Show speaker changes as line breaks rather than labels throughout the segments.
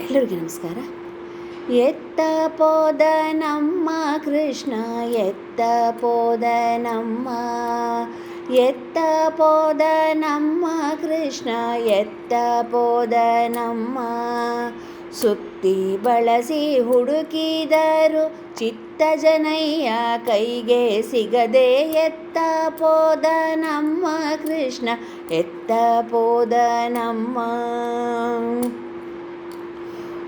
ಎಲ್ಲರಿಗೂ ನಮಸ್ಕಾರ. ಎತ್ತ ಪೋದ ನಮ್ಮ ಕೃಷ್ಣ, ಎತ್ತ ಪೋದ ನಮ್ಮ, ಎತ್ತ ಪೋದ ನಮ್ಮ ಕೃಷ್ಣ, ಎತ್ತ ಪೋದ ನಮ್ಮ. ಸುತ್ತಿ ಬಳಸಿ ಹುಡುಕಿದರು ಚಿತ್ತ ಜನಯ್ಯ, ಕೈಗೆ ಸಿಗದೆ ಎತ್ತ ಪೋದ ನಮ್ಮ ಕೃಷ್ಣ, ಎತ್ತ ಪೋದ ನಮ್ಮ.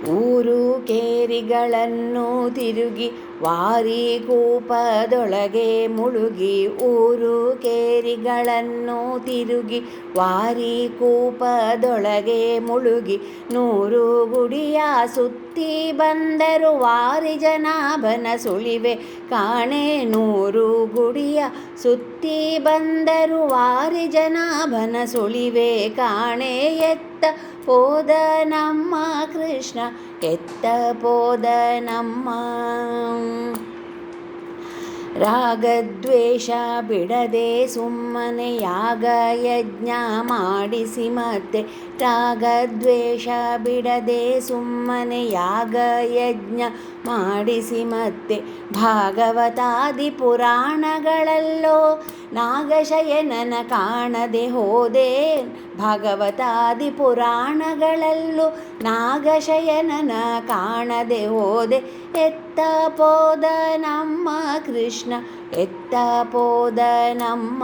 ಊರು ಕೇರಿಗಳನ್ನು ತಿರುಗಿ ವಾರಿ ಕೂಪದೊಳಗೆ ಮುಳುಗಿ ಊರು ಕೇರಿಗಳನ್ನು ತಿರುಗಿ ವಾರಿ ಕೂಪದೊಳಗೆ ಮುಳುಗಿ ನೂರು ಗುಡಿಯ ಸುತ್ತಿ ಬಂದರು ವಾರಿ ಜನಾಭನ ಸುಳಿವೆ ಕಾಣೆ ನೂರು ಗುಡಿಯ ಸುತ್ತಿ ಬಂದರು ವಾರಿ ಜನಾಭನ ಸುಳಿವೆ ಕಾಣೆ ಎತ್ತ ಹೋದ ನಮ್ಮ ಕೃಷ್ಣ ಎತ್ತ ಪೋದ ನಮ್ಮ ರಾಗದ್ವೇಷ ಬಿಡದೆ ಸುಮ್ಮನೆ ಯಾಗ ಯಜ್ಞ ಮಾಡಿಸಿ ಮತ್ತೆ ರಾಗದ್ವೇಷ ಬಿಡದೆ ಸುಮ್ಮನೆ ಯಾಗ ಯಜ್ಞ ಮಾಡಿಸಿ ಮತ್ತೆ ಭಾಗವತಾದಿ ಪುರಾಣಗಳಲ್ಲೋ ನಾಗಶಯನನ ಕಾಣದೆ ಹೋದೆ. ಭಾಗವತಾದಿ ಪುರಾಣಗಳಲ್ಲೂ ನಾಗಶಯನನ ಕಾಣದೆ ಹೋದೆ. ಎತ್ತ ಪೋದ ನಮ್ಮ ಕೃಷ್ಣ, ಎತ್ತ ಪೋದ ನಮ್ಮ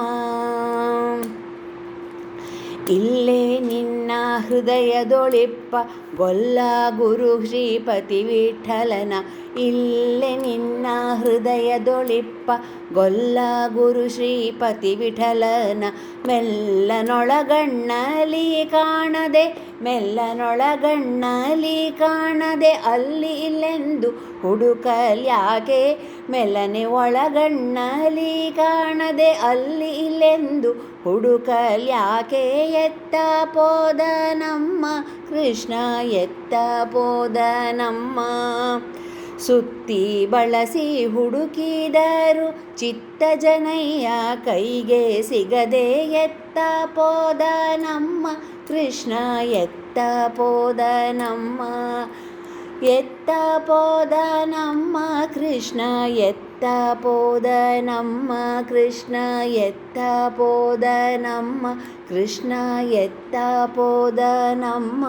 ಇಲ್ಲೇ ನಿನ್ನ ಹೃದಯದೊಳಿಪ್ಪ ಗೊಲ್ಲ ಗುರು ಶ್ರೀಪತಿ ವಿಠಲನ. ಇಲ್ಲೇ ನಿನ್ನ ಹೃದಯದೊಳಿಪ್ಪ ಗೊಲ್ಲ ಗುರು ಶ್ರೀಪತಿ ವಿಠಲನ ಮೆಲ್ಲನೊಳಗಣ್ಣಲಿ ಕಾಣದೆ ಮೆಲ್ಲನೊಳಗಣ್ಣಲಿ ಕಾಣದೆ, ಅಲ್ಲಿ ಇಲ್ಲೆಂದು ಹುಡುಕಲ್ಯಾಕೆ ಮೆಲ್ಲನೆ ಒಳಗಣ್ಣಲಿ ಕಾಣದೆ, ಅಲ್ಲಿ ಇಲ್ಲೆಂದು ಹುಡುಕಲ್ಯಾಕೆ ಎತ್ತ ಪೋದ ನಮ್ಮ ಕೃಷ್ಣ, ಎತ್ತ ಪೋದ ನಮ್ಮ ಸುತ್ತಿ ಬಳಸಿ ಹುಡುಕಿದರು ಚಿತ್ತ ಜನಯ್ಯ ಕೈಗೆ ಸಿಗದೆ ಎತ್ತ ಪೋದ ನಮ್ಮ ಕೃಷ್ಣ, ಎತ್ತ ಪೋದ ನಮ್ಮ, ಎತ್ತ ಪೋದ ನಮ್ಮ ಕೃಷ್ಣ, ಎತ್ತ ಪೋದ ನಮ್ಮ ಕೃಷ್ಣ, ಎತ್ತ ಪೋದ ನಮ್ಮ ಕೃಷ್ಣ, ಎತ್ತ ಪೋದ ನಮ್ಮ.